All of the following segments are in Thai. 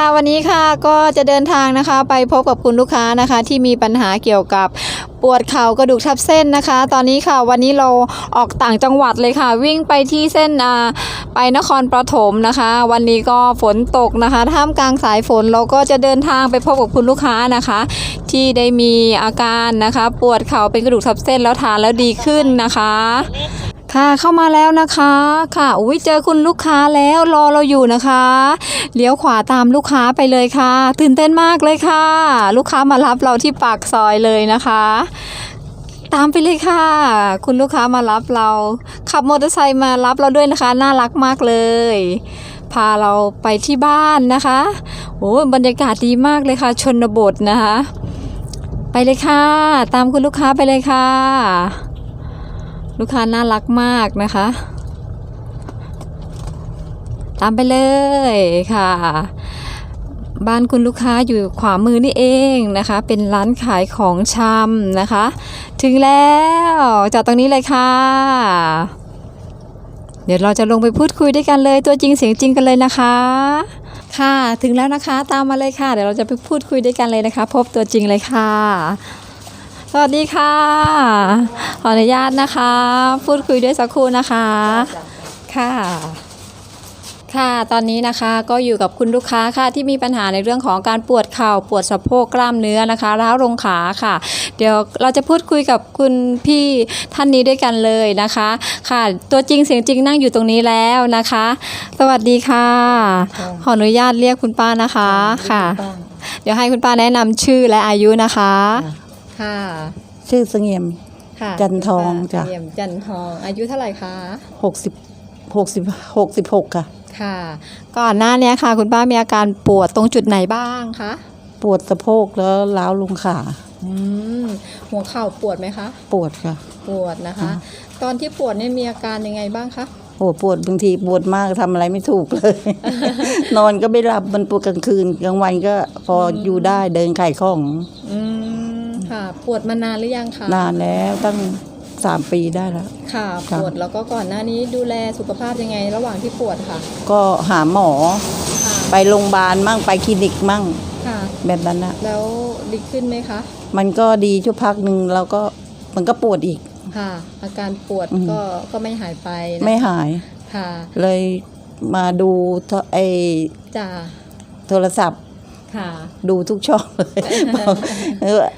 ค่ะวันนี้ค่ะก็จะเดินทางนะคะ ไปพบกับคุณลูกค้านะคะ ที่มีปัญหาเกี่ยวกับปวดเข่ากระดูกทับเส้นนะคะ ตอนนี้ค่ะวันนี้เราออกต่างจังหวัดเลยค่ะ วิ่งไปที่เส้นอ่าไปนครปฐมนะคะ วันนี้ก็ฝนตกนะคะ ท่ามกลางสายฝนเราก็จะเดินทางไปพบกับคุณลูกค้านะคะ ที่ได้มีอาการนะคะ ปวดเข่าเป็นกระดูกทับเส้นแล้วทานแล้วดีขึ้นนะคะ ค่ะเข้ามาแล้วนะคะค่ะอุ้ยเจอคุณลูกค้าแล้วรอเราอยู่นะคะเลี้ยวขวาตามลูกค้าไปเลยค่ะ ตื่นเต้นมากเลยค่ะ ลูกค้ามารับเราที่ปากซอยเลยนะคะ ตามไปเลยค่ะ คุณลูกค้ามารับเรา ขับมอเตอร์ไซค์มารับเราด้วยนะคะ น่ารักมากเลย พาเราไปที่บ้านนะคะโอ้บรรยากาศดีมากเลยค่ะ ชนบทนะคะ ไปเลยค่ะ ตามคุณลูกค้าไปเลยค่ะ ลูกค้าน่ารักมากนะคะ ตามไปเลยค่ะ บ้านคุณลูกค้าอยู่ขวามือนี่เองนะคะ เป็นร้านขายของชำนะคะ ถึงแล้วจอดตรงนี้เลยค่ะ เดี๋ยวเราจะลงไปพูดคุยด้วยกันเลย ตัวจริงเสียงจริงกันเลยนะคะ ค่ะถึงแล้วนะคะตามมาเลยค่ะ เดี๋ยวเราจะไปพูดคุยด้วยกันเลยนะคะ พบตัวจริงเลยค่ะ สวัสดีค่ะ ขออนุญาตนะคะ พูดคุยด้วยสักครู่นะคะ ค่ะ ค่ะ ตอนนี้นะคะก็อยู่กับคุณลูกค้าค่ะที่มีปัญหาในเรื่องของการปวดเข่าปวดสะโพกกล้ามเนื้อนะคะร้าวลงขาค่ะ เดี๋ยวเราจะพูดคุยกับคุณพี่ท่านนี้ด้วยกันเลยนะคะ ค่ะ ตัวจริงเสียงจริงนั่งอยู่ตรงนี้แล้วนะคะ สวัสดีค่ะค่ะขออนุญาตเรียกคุณป้านะคะค่ะ เดี๋ยวให้คุณป้าแนะนำชื่อและอายุนะคะ ค่ะ ชื่อเสงี่ยมค่ะจันทองจ้ะเยี่ยมจันทอง อายุเท่าไหร่คะ หกสิบหกสิบหกสิบหกค่ะ ค่ะ ก่อนหน้าเนี้ยค่ะ คุณป้ามีอาการปวดตรงจุดไหนบ้างคะ ปวดสะโพกแล้วล้าวลงขาอืม หัวเข่าปวดไหมคะ ปวดค่ะ ปวดนะคะ ตอนที่ปวดเนี่ยมีอาการยังไงบ้างคะ โอ้ปวดบางทีปวดมากทำอะไรไม่ถูกเลย นอนก็ไม่หลับมันปวดกลางคืนกลางวันก็พออยู่ได้เดินขายของ อืม ค่ะ ปวดมานานหรือยังคะนานแล้วตั้งสามปีได้แล้วค่ะค่ะ ปวดแล้วก็ก่อนหน้านี้ดูแลสุขภาพยังไง ระหว่างที่ปวดค่ะ ก็หาหมอค่ะไปโรงพยาบาลมั่งไปคลินิกมั่งค่ะแบบนั้นนะแล้วดีขึ้นไหมคะ มันก็ดีชั่วพักหนึ่งแล้วก็มันก็ปวดอีกค่ะ อาการปวดอืมก็ก็ไม่หายไปนะไม่หายค่ะ เลยมาดูโทไอจ้าโทรศัพท์ค่ะ ดูทุกช่องเลย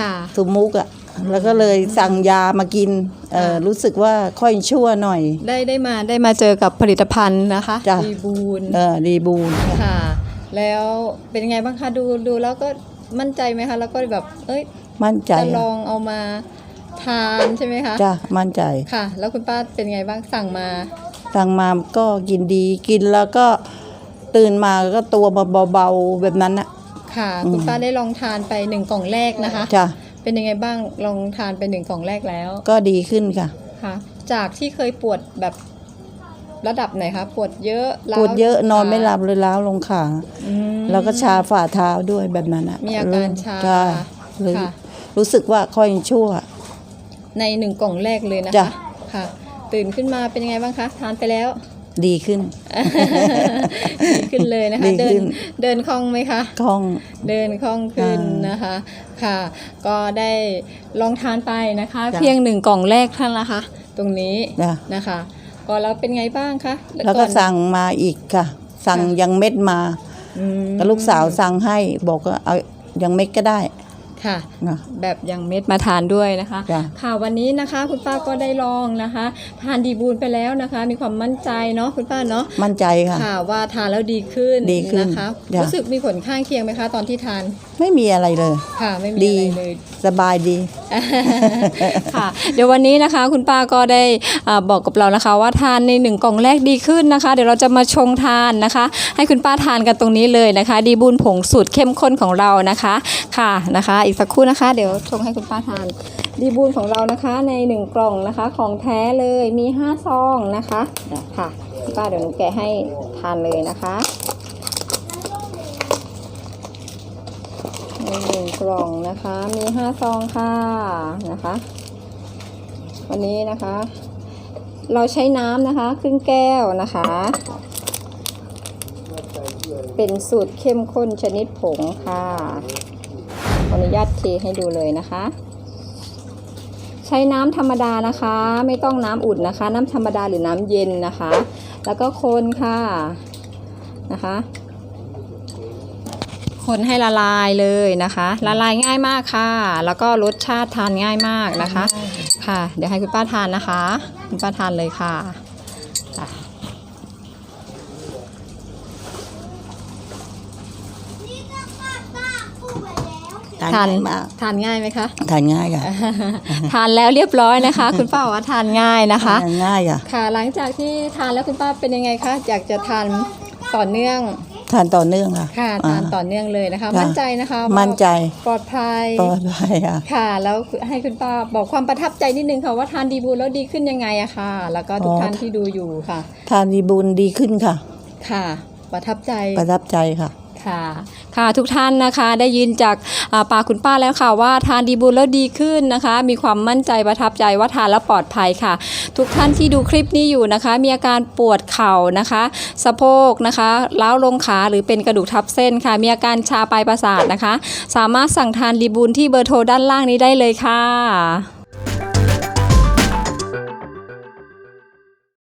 บอกเออค่ะทุมุกอะ่ะแล้วก็เลยสั่งยามากินเออค่ะรู้สึกว่าค่อยชั่วหน่อย ได้ได้มาได้มาเจอกับผลิตภัณฑ์นะคะจ้ะดีบูนเออดีบูนค่ะ แล้วเป็นยังไงบ้างคะดูดูแล้วก็มั่นใจไหมคะแล้วก็แบบเอ้ยมั่นใจจะลองเอามาทานใช่ไหมคะจ้ะมั่นใจค่ะ แล้วคุณป้าเป็นไงบ้างสั่งมา สั่งมาก็กินดีกินแล้วก็ตื่นมาก็ตัวเบาๆแบบนั้นอะ ค่ะอืมคุณป้าได้ลองทานไปหนึ่งกล่องแรกนะคะ จ้ะเป็นยังไงบ้างลองทานไปหนึ่งกล่องแรกแล้วก็ดีขึ้นค่ะ ค่ะ จากที่เคยปวดแบบระดับไหนคะปวดเยอะร้าปวดเยอะนอนไม่ขาหลับเลยล้าวลงขา อืม แล้วก็ชาฝ่าเท้าด้วยแบบนั้นอะมีอาการชาจ้ะเลยค่ะ รู้สึกว่าค่อยชั่ว ในหนึ่งกล่องแรกเลยนะจ้ะ คะค่ะ ตื่นขึ้นมาเป็นยังไงบ้างคะทานไปแล้ว ดีขึ้น ดีขึ้นเลยนะคะดีเดิขึ้นนเดินคล่องไหมคะคล่องเดินคล่องขึ้นอ่านนะคะค่ะ ก็ได้ลองทานไปนะคะจ้ะเพียงหนึ่งกล่องแรกเท่านั้นนะคะตรงนี้จ้ะนะคะ ก็แล้วเป็นไงบ้างคะแล้วก็อนสั่งมาอีกค่ะ สั่งค่ะยังเม็ดมาอืมก็ลูกสาวสั่งให้บอกว่าเอายังเม็ดก็ได้ ค่ะ นะ แบบยังเม็ดมาทานด้วยนะคะ จ้ะ ค่ะวันนี้นะคะคุณป้าก็ได้ลองนะคะ ทานดีบูนไปแล้วนะคะ มีความมั่นใจเนาะคุณป้าเนาะมั่นใจค่ะ ค่ะว่าทานแล้วดีขึ้นดีขึ้นนะคะ จ้ะ รู้สึกมีผลข้างเคียงไหมคะ ตอนที่ทานไม่มีอะไรเลย ค่ะไม่มีดี อะไรเลย สบายดี ค่ะเดี๋ยววันนี้นะคะ คุณป้าก็ได้อ่าบอกกับเรานะคะ ว่าทานในหนึ่งกล่องแรกดีขึ้นนะคะ เดี๋ยวเราจะมาชงทานนะคะ ให้คุณป้าทานกันตรงนี้เลยนะคะ ดีบุญผงสูตรเข้มข้นของเรานะคะค่ะนะคะอีกสักครู่นะคะ เดี๋ยวชงให้คุณป้าทาน ดีบุญของเรานะคะในหนึ่งกล่องนะคะ ของแท้เลยมีห้าซองนะคะค่ะคุณป้าเดี๋ยวหนูแกะให้ทานเลยนะคะในหนึ่งกล่องนะคะมีห้าซองค่ะนะคะ วันนี้นะคะ เราใช้น้ำนะคะครึ่งแก้วนะคะ เป็นสูตรเข้มข้นชนิดผงค่ะ ออนุญาตเทให้ดูเลยนะคะ ใช้น้ำธรรมดานะคะ ไม่ต้องน้ำอุ่นนะคะ น้ำธรรมดาหรือน้ำเย็นนะคะ แล้วก็คนค่ะนะคะ คนให้ละลายเลยนะคะ ละลายง่ายมากค่ะ แล้วก็รสชาติทานง่ายมากนะคะ ค่ะ เดี๋ยวให้คุณป้าทานนะคะ คุณป้าทานเลยค่ะ ค่ะทานง่ายมากทานง่ายไหมคะ ทานง่ายค่ะทานแล้วเรียบร้อยนะคะ คุณป้าบอกว่าทานง่ายนะคะ ทานง่ายค่ะ ค่ะ หลังจากที่ทานแล้วคุณป้าเป็นยังไงคะอยากจะทานต่อเนื่อง ทานต่อเนื่องค่ะ ค่ะทานต่ออ่เนื่องเลยนะคะค่ะมั่นใจนะคะว่ามั่นใจปลอดภัยปลอดภัยค่ะค่ะ แล้วให้คุณป้าบอกความประทับใจนิดนึงค่ะว่าทานดีบูลแล้วดีขึ้นยังไงอะค่ะ แล้วก็ทุกอ๋อท่านที่ดูอยู่ค่ะ ทานดีบุญดีขึ้นค่ะ ค่ะ ประทับใจประทับใจค่ะ ค่ะค่ะทุกท่านนะคะได้ยินจากอ่าปากคุณป้าแล้วค่ะว่าทานดีบุญแล้วดีขึ้นนะคะ มีความมั่นใจประทับใจว่าทานแล้วปลอดภัยค่ะ ทุกท่านที่ดูคลิปนี้อยู่นะคะ มีอาการปวดเข่านะคะ สะโพกนะคะล้าวลงขาหรือเป็นกระดูกทับเส้นค่ะ มีอาการชาปลายประสาทนะคะ สามารถสั่งทานดีบุญที่เบอร์โทรด้านล่างนี้ได้เลยค่ะ